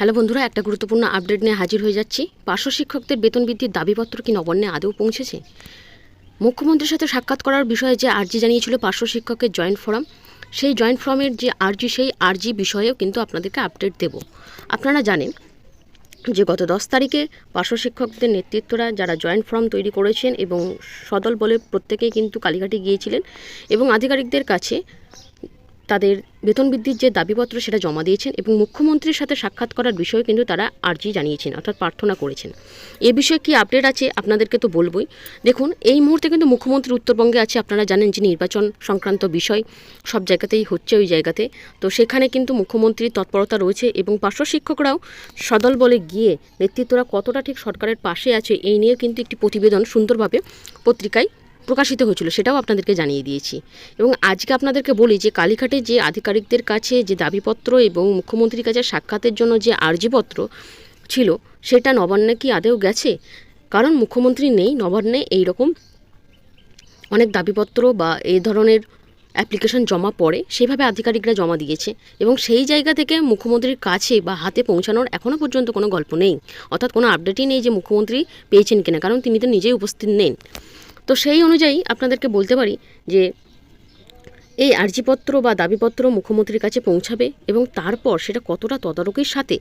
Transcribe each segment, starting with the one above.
Hello বন্ধুরা, একটা গুরুত্বপূর্ণ আপডেট নিয়ে হাজির হয়ে যাচ্ছি। পার্শ্ব শিক্ষকদের বেতন বৃদ্ধির দাবিপত্র কি নবান্নে আদৌ পৌঁছেছে? মুখ্যমন্ত্রীর সাথে সাক্ষাৎ করার বিষয়ে যে আর্জি জানিয়েছিল পার্শ্ব শিক্ষকের জয়েন্ট ফোরাম, সেই জয়েন্ট ফোরামের যে আর্জি, সেই আর্জি বিষয়েও কিন্তু আপনাদেরকে আপডেট দেব। আপনারা জানেন যে গত দশ তারিখে পার্শ্ব শিক্ষকদের নেতৃত্বরা যারা জয়েন্ট ফর্ম তৈরি করেছেন এবং সদল বলে প্রত্যেকেই কিন্তু কালীঘাটে গিয়েছিলেন এবং আধিকারিকদের কাছে তাদের বেতন বৃদ্ধির যে দাবিপত্র সেটা জমা দিয়েছেন এবং মুখ্যমন্ত্রীর সাথে সাক্ষাৎ করার বিষয়ে কিন্তু তারা আর্জি জানিয়েছেন, অর্থাৎ প্রার্থনা করেছেন। এ বিষয়ে কি আপডেট আছে আপনাদেরকে তো বলবই। দেখুন, এই মুহূর্তে কিন্তু মুখ্যমন্ত্রী উত্তরবঙ্গে আছে আপনারা জানেন যে নির্বাচন সংক্রান্ত বিষয় সব জায়গাতেই হচ্ছে ওই জায়গাতে। তো সেখানে কিন্তু মুখ্যমন্ত্রীর তৎপরতা রয়েছে এবং পার্শ্ব শিক্ষকরাও সদল বলে গিয়ে নেতৃত্বরা কতটা ঠিক সরকারের পাশে আছে এই নিয়ে কিন্তু একটি প্রতিবেদন সুন্দরভাবে পত্রিকায় প্রকাশিত হয়েছিল, সেটাও আপনাদেরকে জানিয়ে দিয়েছি। এবং আজকে আপনাদেরকে বলি যে, কালীঘাটে যে আধিকারিকদের কাছে যে দাবিপত্র এবং মুখ্যমন্ত্রীর কাছে সাক্ষাতের জন্য যে আর্জিপত্র ছিল, সেটা নবান্নে কি আদেও গেছে? কারণ মুখ্যমন্ত্রী নেই, নবান্নে এই রকম অনেক দাবিপত্র বা এই ধরনের অ্যাপ্লিকেশন জমা পড়ে, সেভাবে আধিকারিকরা জমা দিয়েছে। এবং সেই জায়গা থেকে মুখ্যমন্ত্রীর কাছে বা হাতে পৌঁছানোর এখনও পর্যন্ত কোনো গল্প নেই। অর্থাৎ কোনো আপডেটই নেই যে মুখ্যমন্ত্রী পেয়েছেন কিনা, কারণ তিনি তো নিজেই উপস্থিত নেন তো সেই অনুযায়ী আপনাদেরকে বলতে পারি যে এই আর্জিপত্র বা দাবিপত্র মুখ্যমন্ত্রীর কাছে পৌঁছাবে এবং তারপর সেটা কতটা তদারকির সাথে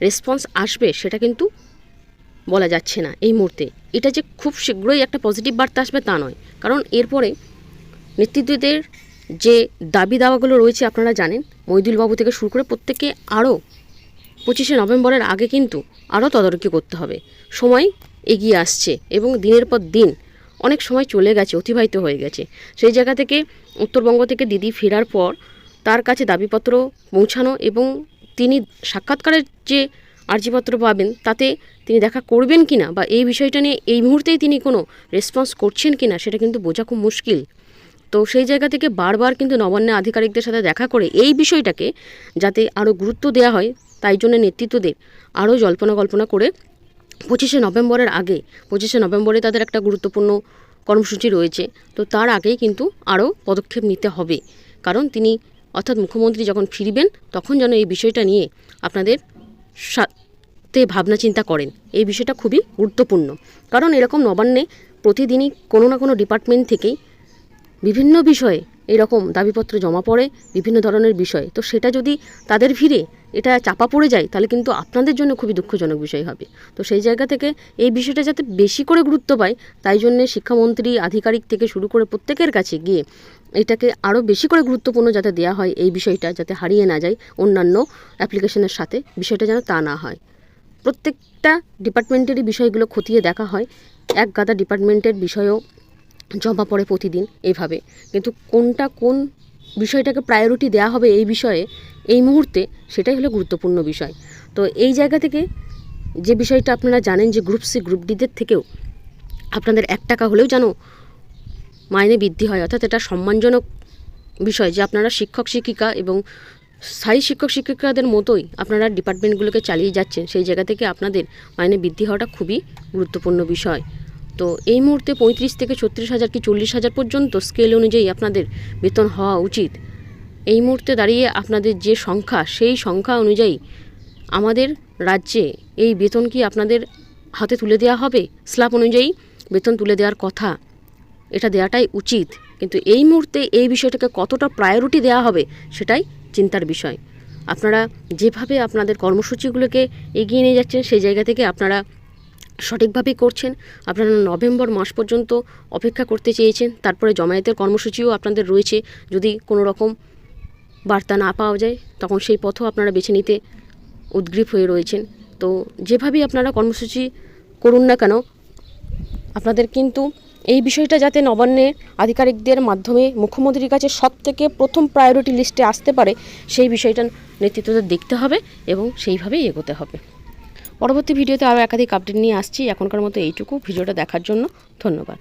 রেসপন্স আসবে সেটা কিন্তু বলা যাচ্ছে না এই মুহূর্তে। এটা যে খুব শীঘ্রই একটা পজিটিভ বার্তা আসবে তা নয়। কারণ এরপরে নেতৃত্বদের যে দাবি দাওয়াগুলো রয়েছে আপনারা জানেন মইদুলবাবু থেকে শুরু করে প্রত্যেকে আরও পঁচিশে নভেম্বরের আগে কিন্তু আরও তদারকি করতে হবে। সময় এগিয়ে আসছে এবং দিনের পর দিন অনেক সময় চলে গেছে, অতিবাহিত হয়ে গেছে। সেই জায়গা থেকে উত্তরবঙ্গ থেকে দিদি ফেরার পর তার কাছে দাবিপত্র পৌঁছানো এবং তিনি সাক্ষাৎকারের যে আর্জিপত্র পাবেন, তাতে তিনি দেখা করবেন কিনা বা এই বিষয়টা নিয়ে এই মুহূর্তেই তিনি কোনো রেসপন্স করছেন কিনা, সেটা কিন্তু বোঝা খুব মুশকিল। তো সেই জায়গা থেকে বারবার কিন্তু নবান্নে আধিকারিকদের সাথে দেখা করে এই বিষয়টাকে যাতে আরও গুরুত্ব দেওয়া হয়, তাই জন্য নেতৃত্বদের আরও জল্পনা কল্পনা করে পঁচিশে নভেম্বরের আগে, পঁচিশে নভেম্বরে তাদের একটা গুরুত্বপূর্ণ কর্মসূচি রয়েছে। তো তার আগেই কিন্তু আরও পদক্ষেপ নিতে হবে। কারণ তিনি, অর্থাৎ মুখ্যমন্ত্রী যখন ফিরবেন, তখন যেন এই বিষয়টা নিয়ে আপনাদের সাথে ভাবনা চিন্তা করেন। এই বিষয়টা খুবই গুরুত্বপূর্ণ। কারণ এরকম নবান্নে প্রতিদিনই কোনো না কোনো ডিপার্টমেন্ট থেকেই বিভিন্ন বিষয়ে এরকম দাবিপত্র জমা পড়ে, বিভিন্ন ধরনের বিষয়। তো সেটা যদি তাদের ভিড়ে এটা চাপা পড়ে যায়, তাহলে কিন্তু আপনাদের জন্য খুবই দুঃখজনক বিষয় হবে। তো সেই জায়গা থেকে এই বিষয়টা যাতে বেশি করে গুরুত্ব পায়, তাই জন্য শিক্ষামন্ত্রী, আধিকারিক থেকে শুরু করে প্রত্যেকের কাছে গিয়ে এটাকে আরও বেশি করে গুরুত্বপূর্ণ যাতে দেওয়া হয়, এই বিষয়টা যাতে হারিয়ে না যায় অন্যান্য অ্যাপ্লিকেশনের সাথে, বিষয়টা যেন তা না হয়। প্রত্যেকটা ডিপার্টমেন্টেরই বিষয়গুলো খতিয়ে দেখা হয়, এক গাদা ডিপার্টমেন্টের বিষয়েও জমা পড়ে প্রতিদিন এভাবে। কিন্তু কোনটা কোন বিষয়টাকে প্রায়োরিটি দেওয়া হবে এই বিষয়ে এই মুহূর্তে সেটাই হলো গুরুত্বপূর্ণ বিষয়। তো এই জায়গা থেকে যে বিষয়টা আপনারা জানেন যে গ্রুপ সি গ্রুপ ডিদের থেকেও আপনাদের এক টাকা হলেও যেন মাইনে বৃদ্ধি হয়, অর্থাৎ এটা সম্মানজনক বিষয় যে আপনারা শিক্ষক, শিক্ষিকা এবং স্থায়ী শিক্ষক, শিক্ষিকাদের মতোই আপনারা ডিপার্টমেন্টগুলোকে চালিয়ে যাচ্ছেন, সেই জায়গা থেকে আপনাদের মাইনে বৃদ্ধি হওয়াটা খুবই গুরুত্বপূর্ণ বিষয়। তো এই মুহূর্তে পঁয়ত্রিশ থেকে ছত্রিশ হাজার কি চল্লিশ হাজার পর্যন্ত স্কেল অনুযায়ী আপনাদের বেতন হওয়া উচিত। এই মুহূর্তে দাঁড়িয়ে আপনাদের যে সংখ্যা, সেই সংখ্যা অনুযায়ী আমাদের রাজ্যে এই বেতন কি আপনাদের হাতে তুলে দেওয়া হবে? স্ল্যাব অনুযায়ী বেতন তুলে দেওয়ার কথা। এটা দেওয়াটাই উচিত। কিন্তু এই মুহূর্তে এই বিষয়টাকে কতটা প্রায়োরিটি দেওয়া হবে, সেটাই চিন্তার বিষয়। আপনারা যেভাবে আপনাদের কর্মসূচিগুলোকে এগিয়ে নিয়ে যাচ্ছেন, সেই জায়গা থেকে আপনারা সঠিকভাবেই করছেন। আপনারা নভেম্বর মাস পর্যন্ত অপেক্ষা করতে চেয়েছেন। তারপরে জমায়েতের কর্মসূচিও আপনাদের রয়েছে। যদি কোনো রকম বার্তা না পাওয়া যায়, তখন সেই পথও আপনারা বেছে নিতে উদ্গ্রীব হয়ে রয়েছেন। তো যেভাবেই আপনারা কর্মসূচি করুন না কেন, আপনাদের কিন্তু এই বিষয়টা যাতে নবান্নের আধিকারিকদের মাধ্যমে মুখ্যমন্ত্রীর কাছে সব থেকে প্রথম প্রায়োরিটি লিস্টে আসতে পারে, সেই বিষয়টা নেতৃত্বদের দেখতে হবে এবং সেইভাবেই এগোতে হবে। পরবর্তী ভিডিওতে আরও একাধিক আপডেট নিয়ে আসছি। এখনকার মতো এইটুকু। ভিডিওটা দেখার জন্য ধন্যবাদ।